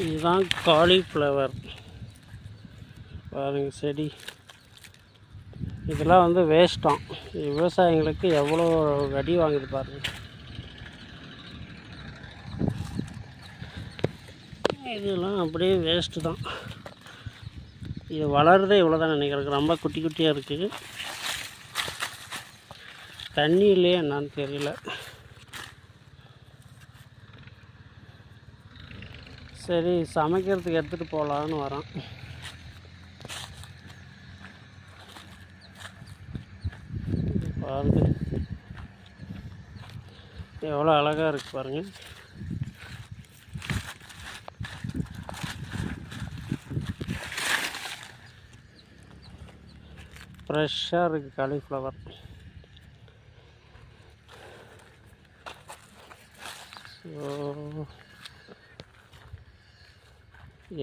இதுதான் காலிஃப்ளவர். பாருங்கள் செடி. இதெல்லாம் வந்து வேஸ்ட்டாம். விவசாயிங்களுக்கு எவ்வளோ அடி வாங்குது பாருங்கள் இதெல்லாம் அப்படியே வேஸ்ட்டு தான். இது வளருதே இவ்வளோ தான் நினைக்கிறேன் ரொம்ப குட்டி குட்டியாக இருக்குது தண்ணி இல்லையே என்னான்னு தெரியல. சரி சமைக்கிறதுக்கு எடுத்துகிட்டு போகலான்னு வரோம். பாருங்க. எவ்வளோ அழகாக இருக்குது பாருங்கள் ஃப்ரெஷ்ஷாக இருக்குது காலிஃப்ளவர் ஸோ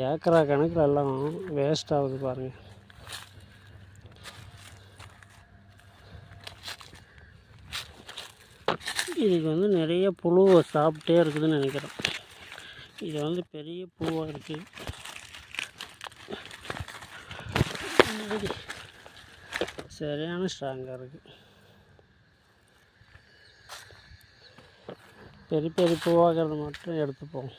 ஏக்கரா கணக்கில் எல்லாம் வேஸ்ட் ஆகுது பாருங்கள் இதுக்கு வந்து நிறைய புழுவை சாப்பிட்டே இருக்குதுன்னு நினைக்கிறேன். இது வந்து பெரிய பூவாக இருக்குது சரியான ஸ்ட்ராங்காக இருக்குது பெரிய பெரிய பூவாகிறது மட்டும் எடுத்துப்போம்.